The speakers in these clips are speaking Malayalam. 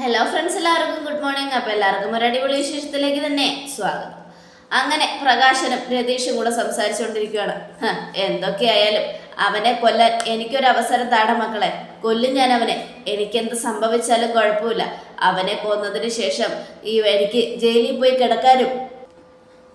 ഹലോ ഫ്രണ്ട്സ് എല്ലാവർക്കും ഗുഡ് മോർണിംഗ് അപ്പോൾ എല്ലാവർക്കും ഒരു അടിപൊളി വിശേഷത്തിലേക്ക് തന്നെ സ്വാഗതം. അങ്ങനെ പ്രകാശനും രതീഷും കൂടെ സംസാരിച്ചുകൊണ്ടിരിക്കുകയാണ് എന്തൊക്കെയായാലും അവനെ കൊല്ലാൻ എനിക്കൊരു അവസരം താട മക്കളെ. കൊല്ലും ഞാൻ അവനെ. എനിക്കെന്ത് സംഭവിച്ചാലും കുഴപ്പമില്ല. അവനെ കൊന്നതിന് ശേഷം ഈ എനിക്ക് ജയിലിൽ പോയി കിടക്കാനും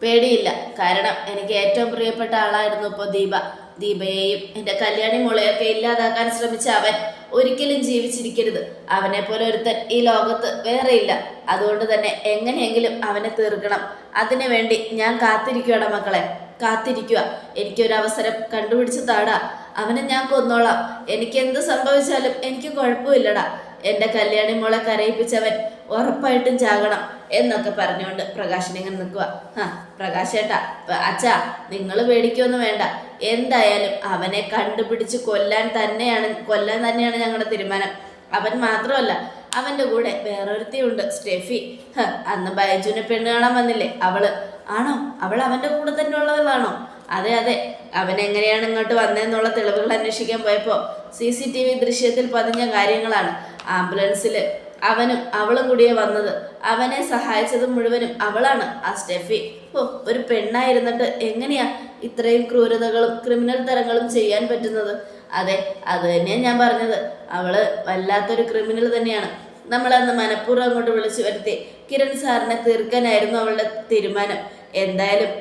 പേടിയില്ല. കാരണം എനിക്ക് ഏറ്റവും പ്രിയപ്പെട്ട ആളായിരുന്നു ഇപ്പോൾ ദീപ. ദീപയെയും എന്റെ കല്യാണി മുളയൊക്കെ ഇല്ലാതാക്കാൻ ശ്രമിച്ച അവൻ ഒരിക്കലും ജീവിച്ചിരിക്കരുത്. അവനെ പോലെ ഒരുത്തൻ ഈ ലോകത്ത് വേറെയില്ല അതുകൊണ്ട് തന്നെ എങ്ങനെയെങ്കിലും അവനെ തീർക്കണം. അതിനു വേണ്ടി ഞാൻ കാത്തിരിക്കുകയാണ് മക്കളെ. കാത്തിരിക്കുക. എനിക്കൊരു അവസരം കണ്ടുപിടിച്ച് താടാ. അവനെ ഞാൻ കൊന്നോളാം. എനിക്ക് എന്ത് സംഭവിച്ചാലും എനിക്ക് കുഴപ്പമില്ലടാ. എന്റെ കല്യാണി മോളെ കരയിപ്പിച്ചവൻ ഉറപ്പായിട്ടും ചാകണം എന്നൊക്കെ പറഞ്ഞുകൊണ്ട് പ്രകാശൻ ഇങ്ങനെ നിൽക്കുക ആ പ്രകാശേട്ടാ അച്ഛാ നിങ്ങൾ പേടിക്കൊന്നും വേണ്ട. എന്തായാലും അവനെ കണ്ടുപിടിച്ച് കൊല്ലാൻ തന്നെയാണ് കൊല്ലാൻ തന്നെയാണ് ഞങ്ങളുടെ തീരുമാനം. അവൻ മാത്രമല്ല അവന്റെ കൂടെ വേറൊരുത്തിയുണ്ട് സ്റ്റെഫി. അന്ന് ബൈജുവിനെ പെണ്ണ് കാണാൻ വന്നില്ലേ അവൾ. ആണോ? അവൾ അവന്റെ കൂടെ തന്നെ ഉള്ളവളാണോ? അതെ അതെ. അവൻ എങ്ങനെയാണ് ഇങ്ങോട്ട് വന്നതെന്നുള്ള തെളിവുകൾ അന്വേഷിക്കാൻ പോയപ്പോൾ സി സി ടി വി ദൃശ്യത്തിൽ പതിഞ്ഞ കാര്യങ്ങളാണ്. ആംബുലൻസിൽ അവനും അവളും കൂടിയേ വന്നത്. അവനെ സഹായിച്ചത് മുഴുവനും അവളാണ് ആ സ്റ്റെഫി. ഓ ഒരു പെണ്ണായിരുന്നിട്ട് എങ്ങനെയാ ഇത്രയും ക്രൂരതകളും ക്രിമിനൽ തരങ്ങളും ചെയ്യാൻ പറ്റുന്നത്? അതെ അത് തന്നെയാണ് ഞാൻ പറഞ്ഞത്. അവൾ വല്ലാത്തൊരു ക്രിമിനൽ തന്നെയാണ്. നമ്മളന്ന് മനഃപൂർവം അങ്ങോട്ട് വിളിച്ചു വരുത്തി. കിരൺ സാറിനെ തീർക്കാനായിരുന്നു അവളുടെ തീരുമാനം. എന്തായാലും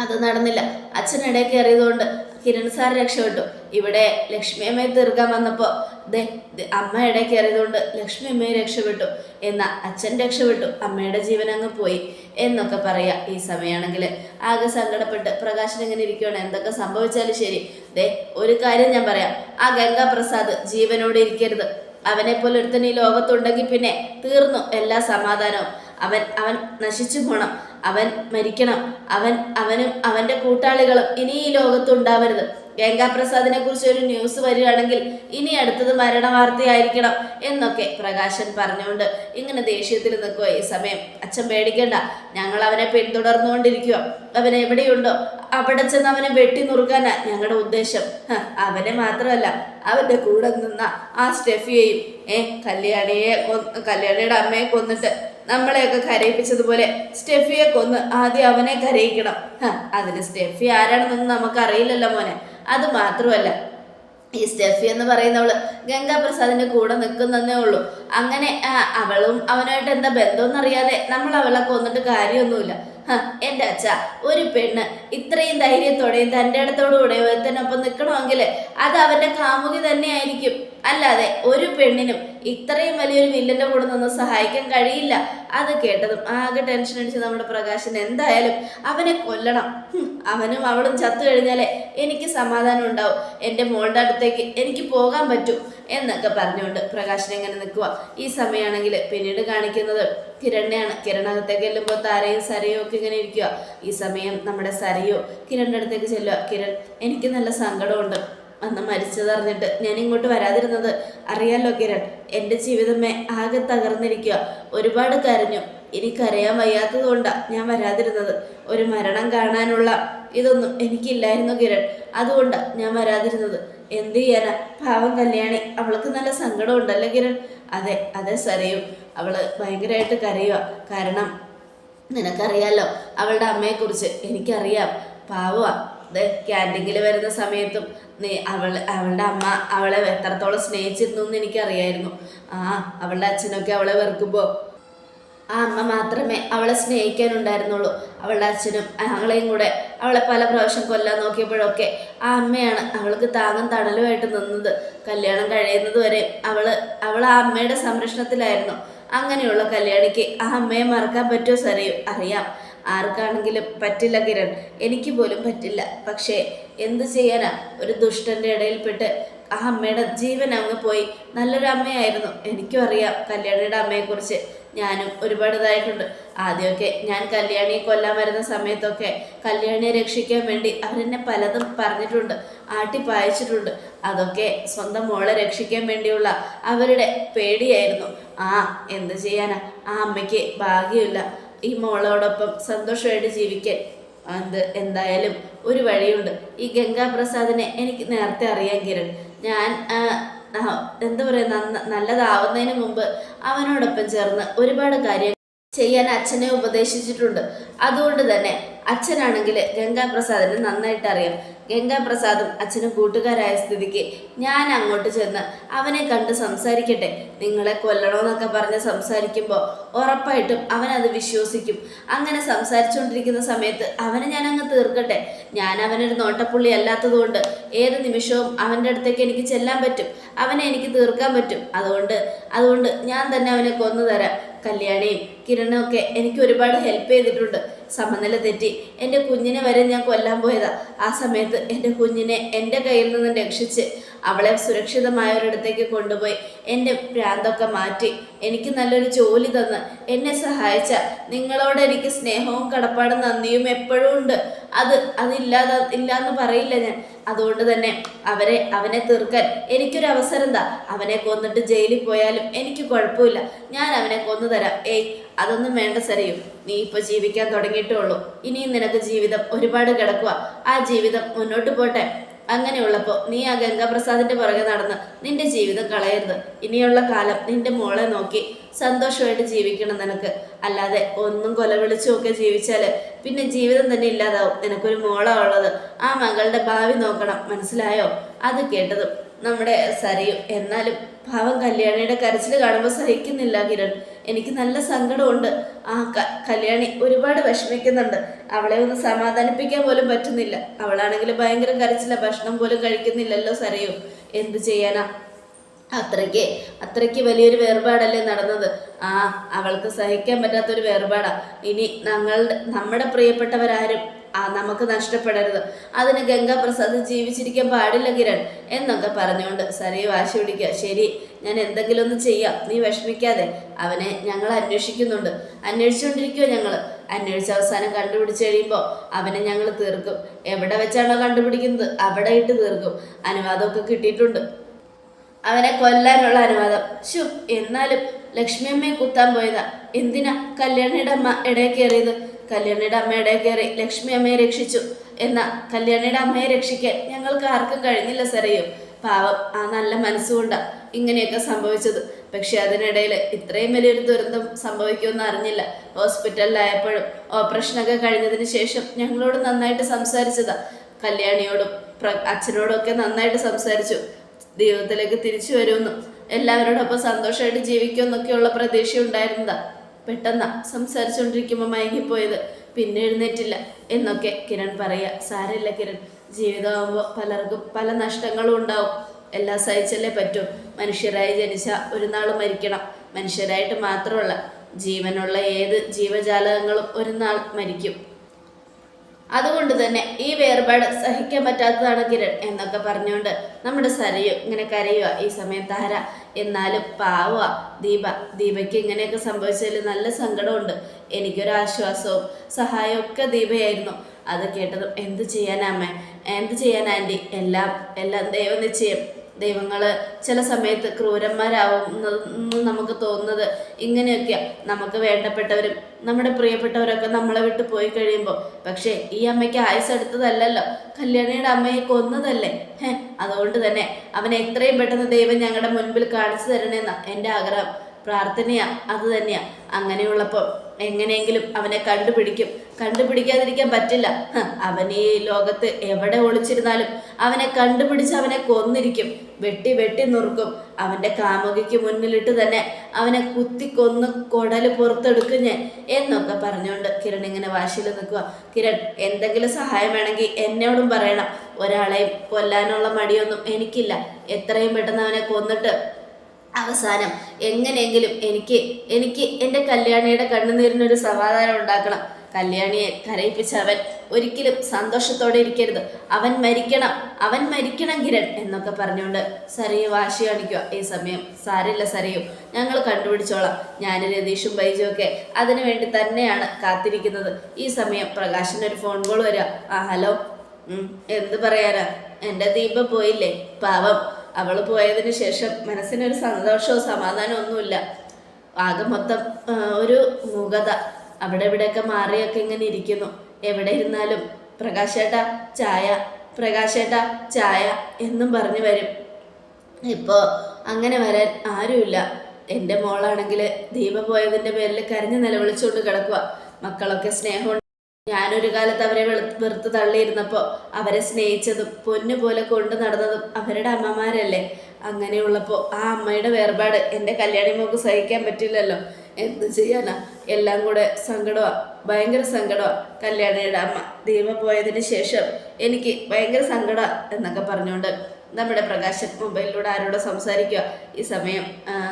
അത് നടന്നില്ല. അച്ഛൻ ഇടയിൽ കയറിയതുകൊണ്ട് കിരൺ സാർ രക്ഷപ്പെട്ടു. ഇവിടെ ലക്ഷ്മി അമ്മയെ തീർക്കാൻ വന്നപ്പോൾ ദേ അമ്മ ഇടയിൽ കയറിയതുകൊണ്ട് ലക്ഷ്മി അമ്മയെ രക്ഷപ്പെട്ടു. എന്നാൽ അച്ഛൻ രക്ഷപ്പെട്ടു. അമ്മയുടെ ജീവൻ അങ്ങ് പോയി എന്നൊക്കെ പറയാ ഈ സമയമാണെങ്കിൽ ആകെ സങ്കടപ്പെട്ട് പ്രകാശൻ ഇങ്ങനെ ഇരിക്കുകയാണ് എന്തൊക്കെ സംഭവിച്ചാലും ശരി. ദേ ഒരു കാര്യം ഞാൻ പറയാം. ആ ഗംഗാ പ്രസാദ് ജീവനോടെ ഇരിക്കരുത്. അവനെ പോലെ ഒരുത്തൻ ഈ ലോകത്തുണ്ടെങ്കിൽ പിന്നെ തീർന്നു എല്ലാ സമാധാനവും. അവൻ അവൻ നശിച്ചു പോണം. അവൻ മരിക്കണം. അവൻ അവനും അവന്റെ കൂട്ടാളികളും ഇനി ഈ ലോകത്ത് ഉണ്ടാവരുത് ഗംഗാപ്രസാദിനെ കുറിച്ച് ഒരു ന്യൂസ് വരികയാണെങ്കിൽ ഇനി അടുത്തത് മരണ വാർത്തയായിരിക്കണം എന്നൊക്കെ പ്രകാശൻ പറഞ്ഞുകൊണ്ട് ഇങ്ങനെ ദേഷ്യത്തിൽ നിൽക്കുക ഈ സമയം. അച്ഛൻ പേടിക്കേണ്ട. ഞങ്ങൾ അവനെ പിന്തുടർന്നുകൊണ്ടിരിക്കുക അവൻ എവിടെയുണ്ടോ? അവിടെ ചെന്ന് അവനെ വെട്ടി നുറുക്കാനാ ഞങ്ങളുടെ ഉദ്ദേശം. അവനെ മാത്രമല്ല അവന്റെ കൂടെ നിന്ന ആ സ്റ്റെഫിയെയും ഏ കല്യാണിയെ കല്യാണിയുടെ അമ്മയെ കൊന്നിട്ട് നമ്മളെയൊക്കെ കരയിപ്പിച്ചതുപോലെ സ്റ്റെഫിയെ കൊന്ന് ആദ്യം അവനെ കരയിക്കണം. അതിന് സ്റ്റെഫി ആരാണെന്നൊന്നും നമുക്കറിയില്ലല്ലോ മോനെ. അത് മാത്രമല്ല ഈ സ്റ്റെഫി എന്ന് പറയുന്നവൾ ഗംഗാപ്രസാദിന്റെ കൂടെ നിൽക്കുന്നതേ ഉള്ളൂ. അങ്ങനെ അവളും അവനുമായിട്ട് എന്താ ബന്ധമെന്നറിയാതെ നമ്മൾ അവളെ കൊന്നിട്ട് കാര്യമൊന്നുമില്ല. എന്റെ അച്ഛ ഒരു പെണ്ണ് ഇത്രയും ധൈര്യത്തോടെയും തന്റെ അടുത്തോടുകൂടെ ഒരുത്തനൊപ്പം നിൽക്കണമെങ്കിൽ അത് അവന്റെ കാമുകി തന്നെയായിരിക്കും. അല്ലാതെ ഒരു പെണ്ണിനും ഇത്രയും വലിയൊരു വില്ലന്റെ കൂടെ നിന്ന് സഹായിക്കാൻ കഴിയില്ല. അത് കേട്ടതും ആകെ ടെൻഷൻ അടിച്ച് നമ്മുടെ പ്രകാശൻ എന്തായാലും അവനെ കൊല്ലണം. അവനും അവളും ചത്തു കഴിഞ്ഞാലേ എനിക്ക് സമാധാനം ഉണ്ടാവും. എന്റെ മോളുടെ അടുത്തേക്ക് എനിക്ക് പോകാൻ പറ്റും എന്നൊക്കെ പറഞ്ഞുകൊണ്ട് പ്രകാശൻ എങ്ങനെ നിൽക്കുക ഈ സമയമാണെങ്കിൽ പിന്നീട് കാണിക്കുന്നത് കിരണിനെയാണ്. കിരണകത്തേക്ക് ചെല്ലുമ്പോൾ താരയും സരയും ഒക്കെ ഇങ്ങനെ ഇരിക്കുക ഈ സമയം നമ്മുടെ സരയോ കിരണിന്റെ അടുത്തേക്ക് ചെല്ലുക കിരൺ എനിക്ക് നല്ല സങ്കടമുണ്ട്. അന്ന് മരിച്ചതറിഞ്ഞിട്ട് ഞാൻ ഇങ്ങോട്ട് വരാതിരുന്നത് അറിയാലോ കിരൺ. എന്റെ ജീവിതമേ ആകെ തകർന്നിരിക്കുക. ഒരുപാട് കരഞ്ഞു. ഇനി കരയാൻ വയ്യാത്തത് കൊണ്ടാണ് ഞാൻ വരാതിരുന്നത്. ഒരു മരണം കാണാനുള്ള ഇതൊന്നും എനിക്കില്ലായിരുന്നു കിരൺ. അതുകൊണ്ടാണ് ഞാൻ വരാതിരുന്നത്. എന്ത് ചെയ്യാനാ? പാവം കല്യാണി. അവൾക്ക് നല്ല സങ്കടം ഉണ്ടല്ലേ കിരൺ? അതെ അതെ സരയും. അവൾ ഭയങ്കരമായിട്ട് കരയുക കാരണം നിനക്കറിയാലോ അവളുടെ അമ്മയെക്കുറിച്ച് എനിക്കറിയാം. പാവ ക്യാന്റീനിൽ വരുന്ന സമയത്തും നീ അവൾ അവളുടെ അമ്മ അവളെ എത്രത്തോളം സ്നേഹിച്ചിരുന്നു എന്ന് എനിക്കറിയായിരുന്നു. ആ അവളുടെ അച്ഛനൊക്കെ അവളെ വെറുക്കുമ്പോൾ ആ അമ്മ മാത്രമേ അവളെ സ്നേഹിക്കാനുണ്ടായിരുന്നുള്ളൂ. അവളുടെ അച്ഛനും ഞങ്ങളെയും കൂടെ അവളെ പല പ്രാവശ്യം കൊല്ലാൻ നോക്കിയപ്പോഴൊക്കെ ആ അമ്മയാണ് അവൾക്ക് താങ്ങും തണലുമായിട്ട് നിന്നത്. കല്യാണം കഴിയുന്നത് വരെ അവൾ അവൾ ആ അമ്മയുടെ സംരക്ഷണത്തിലായിരുന്നു. അങ്ങനെയുള്ള കല്യാണിക്ക് ആ അമ്മയെ മറക്കാൻ പറ്റുമോ സറിയോ അറിയാം. ആർക്കാണെങ്കിലും പറ്റില്ല കിരൺ. എനിക്ക് പോലും പറ്റില്ല. പക്ഷേ എന്ത് ചെയ്യാനാ? ഒരു ദുഷ്ടന്റെ ഇടയിൽപ്പെട്ട് ആ അമ്മയുടെ ജീവൻ അങ്ങ് പോയി. നല്ലൊരു അമ്മയായിരുന്നു. എനിക്കും അറിയാം കല്യാണിയുടെ അമ്മയെക്കുറിച്ച്. ഞാനും ഒരുപാട് ഇതായിട്ടുണ്ട്. ആദ്യമൊക്കെ ഞാൻ കല്യാണിയെ കൊല്ലാൻ വരുന്ന സമയത്തൊക്കെ കല്യാണിയെ രക്ഷിക്കാൻ വേണ്ടി അവരെന്നെ പലതും പറഞ്ഞിട്ടുണ്ട്. ആട്ടി പായിച്ചിട്ടുണ്ട്. അതൊക്കെ സ്വന്തം മോളെ രക്ഷിക്കാൻ വേണ്ടിയുള്ള അവരുടെ പേടിയായിരുന്നു. ആ എന്ത് ചെയ്യാനാ? ആ അമ്മയ്ക്ക് ഭാഗ്യമില്ല. ഈ മോളോടൊപ്പം സന്തോഷമായിട്ട് ജീവിക്കാൻ. അത് എന്തായാലും ഒരു വഴിയുണ്ട്. ഈ ഗംഗാപ്രസാദിനെ എനിക്ക് നേരത്തെ അറിയാൻ കിരൺ. ഞാൻ എന്താ പറയുക നന്ന നല്ലതാവുന്നതിന് മുമ്പ് അവനോടൊപ്പം ചേർന്ന് ഒരുപാട് കാര്യങ്ങൾ ചെയ്യാൻ അച്ഛനെ ഉപദേശിച്ചിട്ടുണ്ട്. അതുകൊണ്ട് തന്നെ അച്ഛനാണെങ്കിൽ ഗംഗാപ്രസാദിനെ നന്നായിട്ട് അറിയാം. ഗംഗാപ്രസാദും അച്ഛനും കൂട്ടുകാരായ സ്ഥിതിക്ക് ഞാൻ അങ്ങോട്ട് ചെന്ന് അവനെ കണ്ട് സംസാരിക്കട്ടെ. നിങ്ങളെ കൊല്ലണമെന്നൊക്കെ പറഞ്ഞ് സംസാരിക്കുമ്പോൾ ഉറപ്പായിട്ടും അവനത് വിശ്വസിക്കും. അങ്ങനെ സംസാരിച്ചുകൊണ്ടിരിക്കുന്ന സമയത്ത് അവനെ ഞാൻ അങ്ങ് തീർക്കട്ടെ. ഞാൻ അവനൊരു നോട്ടപ്പുള്ളി അല്ലാത്തതുകൊണ്ട് ഏത് നിമിഷവും അവന്റെ അടുത്തേക്ക് എനിക്ക് ചെല്ലാൻ പറ്റും. അവനെ എനിക്ക് തീർക്കാൻ പറ്റും. അതുകൊണ്ട് അതുകൊണ്ട് ഞാൻ തന്നെ അവനെ കൊന്നു തരാം. കല്യാണിയും കിരണും ഒക്കെ എനിക്ക് ഒരുപാട് ഹെൽപ്പ് ചെയ്തിട്ടുണ്ട്. സമനില തെറ്റി. എന്റെ കുഞ്ഞിനെ വരെ ഞാൻ കൊല്ലാൻ പോയതാ. ആ സമയത്ത് എന്റെ കുഞ്ഞിനെ എന്റെ കയ്യിൽ നിന്ന് രക്ഷിച്ച് അവളെ സുരക്ഷിതമായ ഒരിടത്തേക്ക് കൊണ്ടുപോയി. എന്റെ ഭ്രാന്തൊക്കെ മാറ്റി. എനിക്ക് നല്ലൊരു ജോലി തന്ന്. എന്നെ സഹായിച്ച നിങ്ങളോട് എനിക്ക് സ്നേഹവും കടപ്പാടും നന്ദിയും എപ്പോഴും ഉണ്ട്. അത് അതില്ലാതെ ഇല്ലാന്ന് പറയില്ല ഞാൻ. അതുകൊണ്ട് തന്നെ അവരെ അവനെ തീർക്കാൻ എനിക്കൊരു അവസരം താ. അവനെ കൊന്നിട്ട് ജയിലിൽ പോയാലും എനിക്ക് കുഴപ്പമില്ല. ഞാൻ അവനെ കൊന്നു തരാം. ഏയ് അതൊന്നും വേണ്ട സരയും. നീ ഇപ്പൊ ജീവിക്കാൻ തുടങ്ങിയിട്ടേ ഉള്ളൂ. ഇനിയും നിനക്ക് ജീവിതം ഒരുപാട് കിടക്കുക ആ ജീവിതം മുന്നോട്ട് പോട്ടെ. അങ്ങനെയുള്ളപ്പോൾ നീ ആ ഗംഗാപ്രസാദിന്റെ പുറകെ നടന്ന് നിന്റെ ജീവിതം കളയരുത്. ഇനിയുള്ള കാലം നിന്റെ മോളെ നോക്കി സന്തോഷമായിട്ട് ജീവിക്കണം നിനക്ക്. അല്ലാതെ ഒന്നും കൊല വിളിച്ചുമൊക്കെ ജീവിച്ചാൽ പിന്നെ ജീവിതം തന്നെ ഇല്ലാതാവും. നിനക്കൊരു മോളാ ഉള്ളത്. ആ മകളുടെ ഭാവി നോക്കണം. മനസ്സിലായോ? അത് കേട്ടതും നമ്മുടെ സരയും. എന്നാലും പാവം കല്യാണിയുടെ കരച്ചിൽ കാണുമ്പോൾ സഹിക്കുന്നില്ല കിരൺ. എനിക്ക് നല്ല സങ്കടമുണ്ട്. ആ കല്യാണി ഒരുപാട് വിഷമിക്കുന്നുണ്ട്. അവളെ ഒന്ന് സമാധാനിപ്പിക്കാൻ പോലും പറ്റുന്നില്ല. അവളാണെങ്കിൽ ഭയങ്കര കരച്ചില്ല ഭക്ഷണം പോലും കഴിക്കുന്നില്ലല്ലോ സരയോ. എന്തു ചെയ്യാനാ? അത്രയ്ക്ക് അത്രയ്ക്ക് വലിയൊരു വേർപാടല്ലേ നടന്നത്? ആ അവൾക്ക് സഹിക്കാൻ പറ്റാത്തൊരു വേർപാടാ. ഇനി ഞങ്ങളുടെ നമ്മുടെ പ്രിയപ്പെട്ടവരാരും ആ നമുക്ക് നഷ്ടപ്പെടരുത്. അതിന് ഗംഗാപ്രസാദ് ജീവിച്ചിരിക്കാൻ പാടില്ല കിരൺ എന്നൊക്കെ പറഞ്ഞുകൊണ്ട് സരയെ വാശി പിടിക്കുക. ശരി ഞാൻ എന്തെങ്കിലും ഒന്ന് ചെയ്യാം. നീ വിഷമിക്കാതെ. അവനെ ഞങ്ങൾ അന്വേഷിക്കുന്നുണ്ട്. അന്വേഷിച്ചുകൊണ്ടിരിക്കുവോ ഞങ്ങൾ അന്വേഷിച്ച അവസാനം കണ്ടുപിടിച്ച് കഴിയുമ്പോൾ അവനെ ഞങ്ങൾ തീർക്കും. എവിടെ വെച്ചാണോ കണ്ടുപിടിക്കുന്നത്? അവിടെ ഇട്ട് തീർക്കും. അനുവാദമൊക്കെ കിട്ടിയിട്ടുണ്ട്. അവനെ കൊല്ലാനുള്ള അനുവാദം. ശു എന്നാലും ലക്ഷ്മിയമ്മയെ കുത്താൻ പോയതാ. എന്തിനാ കല്യാണിയുടെ അമ്മ ഇടയിൽ കയറിയത്? കല്യാണിയുടെ അമ്മയുടെ കയറി ലക്ഷ്മി അമ്മയെ രക്ഷിച്ചു. എന്ന കല്യാണിയുടെ അമ്മയെ രക്ഷിക്കാൻ ഞങ്ങൾക്ക് ആർക്കും കഴിഞ്ഞില്ല സരയോ. പാവം ആ നല്ല മനസ്സുകൊണ്ടാ ഇങ്ങനെയൊക്കെ സംഭവിച്ചത്. പക്ഷെ അതിനിടയിൽ ഇത്രയും വലിയൊരു ദുരന്തം സംഭവിക്കുമെന്ന് അറിഞ്ഞില്ല. ഹോസ്പിറ്റലിലായപ്പോഴും ഓപ്പറേഷനൊക്കെ കഴിഞ്ഞതിന് ശേഷം ഞങ്ങളോട് നന്നായിട്ട് സംസാരിച്ചതാ. കല്യാണിയോടും അച്ഛനോടും ഒക്കെ നന്നായിട്ട് സംസാരിച്ചു. ദൈവത്തിലേക്ക് തിരിച്ചു വരുമെന്നും എല്ലാവരോടൊപ്പം സന്തോഷമായിട്ട് ജീവിക്കുമെന്നൊക്കെയുള്ള പ്രതീക്ഷ ഉണ്ടായിരുന്നതാ പെട്ടെന്നാ സംസാരിച്ചുകൊണ്ടിരിക്കുമ്പോൾ മയങ്ങിപ്പോയത്. പിന്നെ എഴുന്നേറ്റില്ല എന്നൊക്കെ കിരൺ പറയുക സാരമില്ല കിരൺ. ജീവിതമാകുമ്പോൾ പലർക്കും പല നഷ്ടങ്ങളും ഉണ്ടാവും. എല്ലാം സഹിച്ചല്ലേ പറ്റൂ. മനുഷ്യരായി ജനിച്ച ഒരു നാൾ മരിക്കണം. മനുഷ്യരായിട്ട് മാത്രമല്ല ജീവനുള്ള ഏത് ജീവജാലകങ്ങളും ഒരു നാൾ മരിക്കും. അതുകൊണ്ട് തന്നെ ഈ വേർപാട് സഹിക്കാൻ പറ്റാത്തതാണ് കിരൺ എന്നൊക്കെ പറഞ്ഞുകൊണ്ട് നമ്മുടെ സരയു ഇങ്ങനെ കരയുക ഈ സമയം താര എന്നാലും പാവ ദീപ ദീപയ്ക്ക് ഇങ്ങനെയൊക്കെ സംഭവിച്ചതിൽ നല്ല സങ്കടമുണ്ട്. എനിക്കൊരു ആശ്വാസവും സഹായവും ഒക്കെ ദീപയായിരുന്നു. അത് കേട്ടതും എന്ത് ചെയ്യാനാമ്മേ എന്ത് ചെയ്യാൻ ആന്റി? എല്ലാം എല്ലാം ദൈവനിശ്ചയം. ദൈവങ്ങൾ ചില സമയത്ത് ക്രൂരന്മാരാവും നമുക്ക് തോന്നുന്നത്. ഇങ്ങനെയൊക്കെയാ. നമുക്ക് വേണ്ടപ്പെട്ടവരും നമ്മുടെ പ്രിയപ്പെട്ടവരൊക്കെ നമ്മളെ വിട്ട് പോയി കഴിയുമ്പോൾ പക്ഷേ ഈ അമ്മയ്ക്ക് ആയുസ് എടുത്തതല്ലല്ലോ. കല്യാണിയുടെ അമ്മയെ കൊന്നതല്ലേ? ഹേ അതുകൊണ്ട് തന്നെ അവനെ എത്രയും പെട്ടെന്ന് ദൈവം ഞങ്ങളുടെ മുൻപിൽ കാണിച്ചു തരണമെന്ന എന്റെ ആഗ്രഹം. പ്രാർത്ഥനയാ അത് തന്നെയാ. അങ്ങനെയുള്ളപ്പോൾ എങ്ങനെയെങ്കിലും അവനെ കണ്ടുപിടിക്കും. കണ്ടുപിടിക്കാതിരിക്കാൻ പറ്റില്ല. അവനെ ഈ ലോകത്ത് എവിടെ ഒളിച്ചിരുന്നാലും അവനെ കണ്ടുപിടിച്ച് അവനെ കൊന്നിരിക്കും. വെട്ടി വെട്ടി നുറുക്കും. അവന്റെ കാമുകിക്ക് മുന്നിലിട്ട് തന്നെ അവനെ കുത്തി കൊന്ന് കൊടൽ പുറത്തെടുക്കും ഞാൻ എന്നൊക്കെ പറഞ്ഞുകൊണ്ട് കിരൺ ഇങ്ങനെ വാശിയിൽ നിൽക്കുക. കിരൺ എന്തെങ്കിലും സഹായം വേണമെങ്കിൽ എന്നോടും പറയണം. ഒരാളെയും കൊല്ലാനുള്ള മടിയൊന്നും എനിക്കില്ല. എത്രയും പെട്ടെന്ന് അവനെ കൊന്നിട്ട് അവസാനം എങ്ങനെയെങ്കിലും എനിക്ക് എനിക്ക് എന്റെ കല്യാണിയുടെ കണ്ണുനീരിനൊരു സമാധാനം ഉണ്ടാക്കണം. കല്യാണിയെ കരയിപ്പിച്ച അവൻ ഒരിക്കലും സന്തോഷത്തോടെ ഇരിക്കരുത്. അവൻ മരിക്കണം അവൻ മരിക്കണം കിരൺ എന്നൊക്കെ പറഞ്ഞുകൊണ്ട് സറിയെ വാശി കാണിക്കുക. ഈ സമയം സാരില്ല സരയു. ഞങ്ങൾ കണ്ടുപിടിച്ചോളാം. ഞാൻ രതീഷും ബൈജും ഒക്കെ അതിനു വേണ്ടി തന്നെയാണ് കാത്തിരിക്കുന്നത്. ഈ സമയം പ്രകാശിന് ഒരു ഫോൺ കോൾ വരിക ആ ഹലോ എന്ത് പറയാനാ? എന്റെ ദീപം പോയില്ലേ? പാവം. അവൾ പോയതിന് ശേഷം മനസ്സിനൊരു സന്തോഷവും സമാധാനവും ഒന്നുമില്ല. ആകെ മൊത്തം ഒരു മൂകത. അവിടെ ഇവിടെയൊക്കെ മാറിയൊക്കെ ഇങ്ങനെ ഇരിക്കുന്നു. എവിടെ ഇരുന്നാലും പ്രകാശേട്ട ചായ. പ്രകാശേട്ട ചായ എന്നും പറഞ്ഞു വരും. ഇപ്പോൾ അങ്ങനെ വരാൻ ആരുമില്ല. എന്റെ മോളാണെങ്കിൽ ദീപ പോയതിന്റെ പേരിൽ കരഞ്ഞ് നിലവിളിച്ചുകൊണ്ട് കിടക്കുക മക്കളൊക്കെ സ്നേഹമുണ്ട് ഞാനൊരു കാലത്ത് അവരെ വെറുത്ത് തള്ളിയിരുന്നപ്പോൾ അവരെ സ്നേഹിച്ചതും പൊന്നു പോലെ കൊണ്ടു നടന്നതും അവരുടെ അമ്മമാരല്ലേ? അങ്ങനെയുള്ളപ്പോൾ ആ അമ്മയുടെ വേർപാട് എന്റെ കല്യാണി മോക്ക് സഹിക്കാൻ പറ്റില്ലല്ലോ. എന്ത് ചെയ്യാനാ? എല്ലാം കൂടെ സങ്കടമാണ് ഭയങ്കര സങ്കടമാണ് കല്യാണിയുടെ അമ്മ. ദീപ പോയതിന് ശേഷം എനിക്ക് ഭയങ്കര സങ്കടമാണ് എന്നൊക്കെ പറഞ്ഞുകൊണ്ട് നമ്മുടെ പ്രകാശൻ മൊബൈലിലൂടെ ആരോട് സംസാരിക്കുക ഈ സമയം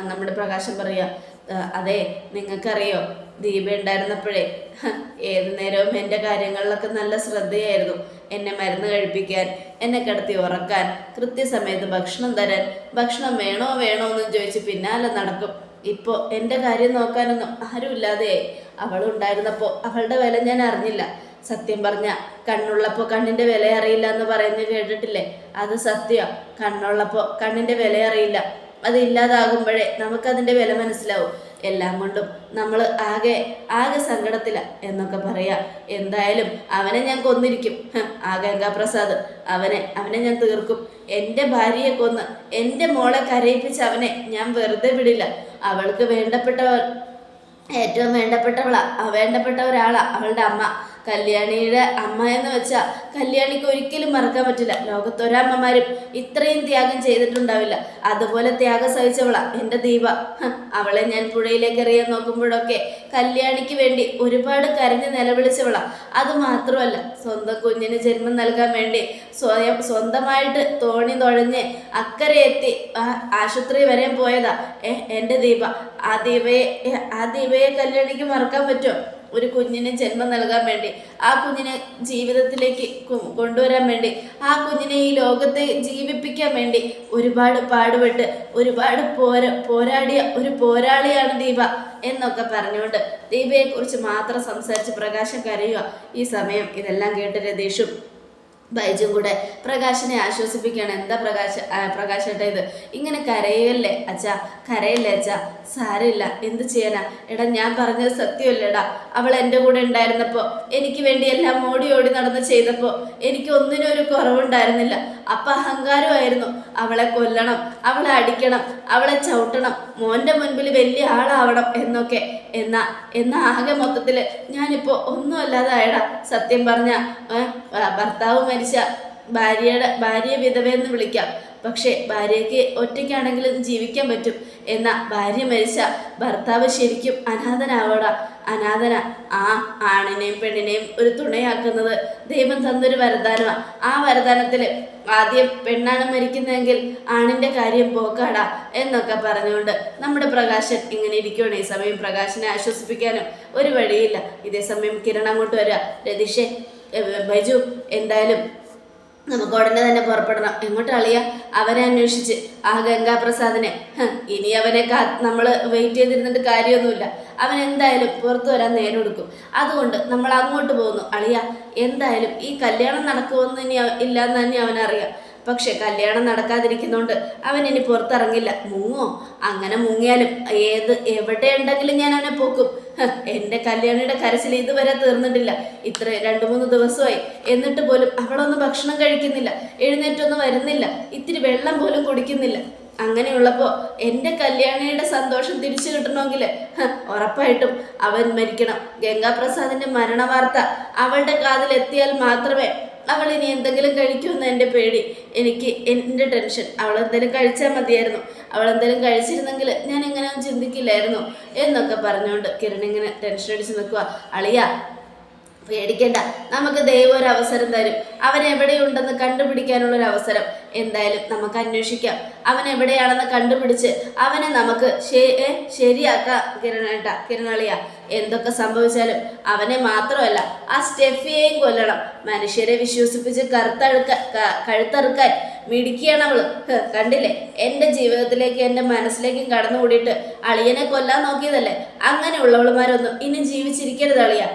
നമ്മുടെ പ്രകാശൻ പറയുക "ആ, അതെ നിങ്ങൾക്കറിയോ ദീപ ഉണ്ടായിരുന്നപ്പോഴേ ഏത് നേരവും എന്റെ കാര്യങ്ങളിലൊക്കെ നല്ല ശ്രദ്ധയായിരുന്നു. എന്നെ മരുന്ന് കഴിപ്പിക്കാൻ എന്നെ കിടത്തി ഉറക്കാൻ കൃത്യസമയത്ത് ഭക്ഷണം തരാൻ ഭക്ഷണം വേണോ വേണോ എന്നും ചോദിച്ച് പിന്നാലെ നടക്കും. ഇപ്പോൾ എന്റെ കാര്യം നോക്കാനൊന്നും ആരുമില്ലാതെയായി അവളുണ്ടായിരുന്നപ്പോൾ അവളുടെ വില ഞാൻ അറിഞ്ഞില്ല. സത്യം പറഞ്ഞ കണ്ണുള്ളപ്പോൾ കണ്ണിന്റെ വില അറിയില്ല എന്ന് പറയുന്നത് കേട്ടിട്ടില്ലേ? അത് സത്യം. കണ്ണുള്ളപ്പോൾ കണ്ണിന്റെ വില അറിയില്ല. അത് ഇല്ലാതാകുമ്പോഴേ നമുക്കതിന്റെ വില മനസ്സിലാവും. എല്ലാം കൊണ്ടും നമ്മൾ ആകെ ആകെ സങ്കടത്തില എന്നൊക്കെ പറയാ. എന്തായാലും അവനെ ഞാൻ കൊന്നിരിക്കും. പ്രസാദ് ഗംഗാപ്രസാദ് അവനെ അവനെ ഞാൻ തീർക്കും. എന്റെ ഭാര്യയെ കൊന്ന് എന്റെ മോളെ കരയിപ്പിച്ച് അവനെ ഞാൻ വെറുതെ വിടില്ല. അവൾക്ക് വേണ്ടപ്പെട്ടവർ ഏറ്റവും വേണ്ടപ്പെട്ടവളാ ആ വേണ്ടപ്പെട്ട ഒരാളാ അവളുടെ അമ്മ. കല്യാണിയുടെ അമ്മ എന്ന് വെച്ചാൽ കല്യാണിക്ക് ഒരിക്കലും മറക്കാൻ പറ്റില്ല. ലോകത്തൊരമ്മമാരും ഇത്രയും ത്യാഗം ചെയ്തിട്ടുണ്ടാവില്ല. അതുപോലെ ത്യാഗം സഹിച്ചവളാ എന്റെ ദീപ. അവളെ ഞാൻ പുഴയിലേക്ക് എറിയാൻ നോക്കുമ്പോഴൊക്കെ കല്യാണിക്ക് വേണ്ടി ഒരുപാട് കരഞ്ഞ് നിലവിളിച്ചവളാ. അത് മാത്രമല്ല സ്വന്തം കുഞ്ഞിന് ജന്മം നൽകാൻ വേണ്ടി സ്വയം സ്വന്തമായിട്ട് തോണി തുഴഞ്ഞ് അക്കരെ എത്തി ആശുപത്രി വരെ പോയതാ. എന്റെ ദീപ ആ ദീപയെ ആ ദീപയെ കല്യാണിക്ക് മറക്കാൻ പറ്റുമോ? ഒരു കുഞ്ഞിന് ജന്മം നൽകാൻ വേണ്ടി ആ കുഞ്ഞിനെ ജീവിതത്തിലേക്ക് കൊണ്ടുവരാൻ വേണ്ടി ആ കുഞ്ഞിനെ ഈ ലോകത്തെ ജീവിപ്പിക്കാൻ വേണ്ടി ഒരുപാട് പാടുപെട്ട് ഒരുപാട് പോര പോരാടിയ ഒരു പോരാളിയാണ് ദീപ എന്നൊക്കെ പറഞ്ഞുകൊണ്ട് ദീപയെക്കുറിച്ച് മാത്രം സംസാരിച്ച് പ്രകാശം കരയുക ഈ സമയം. ഇതെല്ലാം കേട്ട് രതീഷും ബൈജും കൂടെ പ്രകാശിനെ ആശ്വസിപ്പിക്കുകയാണ്. എന്താ പ്രകാശ പ്രകാശട്ടെ ഇത്? ഇങ്ങനെ കരയല്ലേ അച്ഛാ? കരയല്ലേ അച്ഛാ? സാരമില്ല. എന്ത് ചെയ്യാനാ? എടാ ഞാൻ പറഞ്ഞത് സത്യമല്ലേടാ? അവൾ എന്റെ കൂടെ ഉണ്ടായിരുന്നപ്പോൾ എനിക്ക് വേണ്ടി എല്ലാം ഓടി ഓടി നടന്ന് ചെയ്തപ്പോൾ എനിക്ക് ഒന്നിനും ഒരു കുറവുണ്ടായിരുന്നില്ല. അപ്പം അഹങ്കാരമായിരുന്നു. അവളെ കൊല്ലണം അവളെ അടിക്കണം അവളെ ചവിട്ടണം. മോന്റെ മുൻപിൽ വലിയ ആളാവണം എന്നൊക്കെ. എന്നാ എന്നാ ആകെ മൊത്തത്തിൽ ഞാനിപ്പോൾ ഒന്നുമല്ലാതായടാ. സത്യം പറഞ്ഞ ഭർത്താവ് മരിച്ച ഭാര്യയുടെ ഭാര്യ വിധവയെന്ന് വിളിക്കാം. പക്ഷേ ഭാര്യയ്ക്ക് ഒറ്റയ്ക്കാണെങ്കിലും ജീവിക്കാൻ പറ്റും എന്ന ഭാര്യ മരിച്ച ഭർത്താവ് ശരിക്കും അനാഥനാവോട. അനാഥന ആ ആണിനെയും പെണ്ണിനെയും ഒരു തുണയാക്കുന്നത് ദൈവം തന്നൊരു വരദാനമാണ് ആ വരദാനത്തിൽ ആദ്യം പെണ്ണാണ് മരിക്കുന്നതെങ്കിൽ ആണിന്റെ കാര്യം പോക്കാടാ എന്നൊക്കെ പറഞ്ഞുകൊണ്ട് നമ്മുടെ പ്രകാശൻ ഇങ്ങനെ ഇരിക്കുകയാണ് ഈ സമയം പ്രകാശനെ ആശ്വസിപ്പിക്കാനും ഒരു വഴിയില്ല. ഇതേ സമയം കിരൺ അങ്ങോട്ട് വരിക രതീഷേ ബൈജു എന്തായാലും നമുക്ക് ഉടനെ തന്നെ പുറപ്പെടണം. എങ്ങോട്ട് അളിയ? അവനെ അന്വേഷിച്ച്. ആ ഗംഗാപ്രസാദിനെ. ഇനി അവനെ കാ നമ്മൾ വെയിറ്റ് ചെയ്തിരുന്നിട്ട് കാര്യമൊന്നുമില്ല. അവൻ എന്തായാലും പുറത്തു വരാൻ നേരം എടുക്കും. അതുകൊണ്ട് നമ്മൾ അങ്ങോട്ട് പോകുന്നു. അളിയ എന്തായാലും ഈ കല്യാണം നടക്കുമെന്ന് ഇനി അവ- ഇല്ലാന്ന് തന്നെ അവനറിയാം. പക്ഷെ കല്യാണം നടക്കാതിരിക്കുന്നോണ്ട് അവൻ ഇനി പുറത്തിറങ്ങില്ല. മുങ്ങോ അങ്ങനെ മുങ്ങിയാലും ഏത് എവിടെ ഉണ്ടെങ്കിലും ഞാൻ അവനെ പോക്കും. എന്റെ കല്യാണിയുടെ കരച്ചിൽ ഇതുവരെ തീർന്നിട്ടില്ല. ഇത്ര രണ്ട് മൂന്ന് ദിവസമായി. എന്നിട്ട് പോലും അവളൊന്നും ഭക്ഷണം കഴിക്കുന്നില്ല. എഴുന്നേറ്റൊന്നും വരുന്നില്ല. ഇത്തിരി വെള്ളം പോലും കുടിക്കുന്നില്ല. അങ്ങനെയുള്ളപ്പോൾ എന്റെ കല്യാണിയുടെ സന്തോഷം തിരിച്ചു കിട്ടണമെങ്കിൽ ഉറപ്പായിട്ടും അവൻ മരിക്കണം. ഗംഗാപ്രസാദിന്റെ മരണവാർത്ത അവളുടെ കാതിൽ എത്തിയാൽ മാത്രമേ അവൾ ഇനി എന്തെങ്കിലും കഴിക്കുമെന്ന് എന്റെ പേടി. എനിക്ക് എന്റെ ടെൻഷൻ. അവൾ എന്തെങ്കിലും കഴിച്ചാൽ മതിയായിരുന്നു. അവൾ എന്തെങ്കിലും കഴിച്ചിരുന്നെങ്കിൽ ഞാൻ എങ്ങനെയൊന്നും ചിന്തിക്കില്ലായിരുന്നു എന്നൊക്കെ പറഞ്ഞുകൊണ്ട് കിരൺ ഇങ്ങനെ ടെൻഷൻ അടിച്ച് നിൽക്കുക അളിയ പേടിക്കണ്ട. നമുക്ക് ദൈവം ഒരു അവസരം തരും. അവൻ എവിടെയുണ്ടെന്ന് കണ്ടുപിടിക്കാനുള്ള ഒരു അവസരം എന്തായാലും നമുക്ക് അന്വേഷിക്കാം. അവൻ എവിടെയാണെന്ന് കണ്ടുപിടിച്ച് അവനെ നമുക്ക് ശരിയാക്കാം കിരണേട്ട കിരണളിയ. എന്തൊക്കെ സംഭവിച്ചാലും അവനെ മാത്രമല്ല ആ സ്റ്റെഫിയെയും കൊല്ലണം. മനുഷ്യരെ വിശ്വസിപ്പിച്ച് കറുത്തഴുക്ക കഴുത്തറുക്കാൻ മിടിക്കുകയാണ് അവൾ. കണ്ടില്ലേ? എന്റെ ജീവിതത്തിലേക്ക് എന്റെ മനസ്സിലേക്കും കടന്നു കൂടിയിട്ട് അളിയനെ കൊല്ലാൻ നോക്കിയതല്ലേ? അങ്ങനെയുള്ളവളുമാരൊന്നും ഇനി ജീവിച്ചിരിക്കരുത് അളിയ.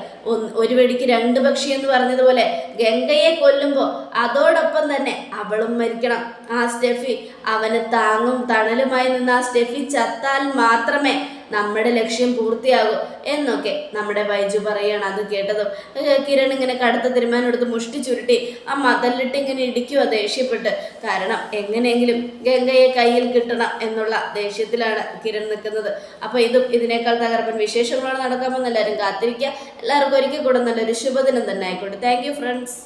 ഒരു വെടിക്ക് രണ്ട് പക്ഷി എന്ന് പറഞ്ഞതുപോലെ ഗംഗയെ കൊല്ലുമ്പോൾ അതോടൊപ്പം തന്നെ അവളും മരിക്കണം. ആ സ്റ്റെഫി അവന് താങ്ങും തണലുമായി നിന്ന് ആ സ്റ്റെഫി ചത്താൽ മാത്രമേ നമ്മുടെ ലക്ഷ്യം പൂർത്തിയാകും എന്നൊക്കെ നമ്മുടെ ബൈജു പറയാണ്. അത് കേട്ടതും കിരൺ ഇങ്ങനെ കടുത്ത തീരുമാനം എടുത്ത് മുഷ്ടി ചുരുട്ടി ആ മതലിട്ട് ഇങ്ങനെ ഇടിക്കുക ദേഷ്യപ്പെട്ട്. കാരണം എങ്ങനെയെങ്കിലും ഗംഗയെ കയ്യിൽ കിട്ടണം എന്നുള്ള ദേഷ്യത്തിലാണ് കിരൺ നിൽക്കുന്നത്. അപ്പോൾ ഇതും ഇതിനേക്കാൾ തകർപ്പൻ വിശേഷങ്ങളാണ് നടക്കാമെന്ന് എല്ലാവരും കാത്തിരിക്കുക. എല്ലാവർക്കും ഒരിക്കൽ കൂടെ നല്ലൊരു ശുഭദിനം തന്നെ ആയിക്കോട്ടെ. Thank friends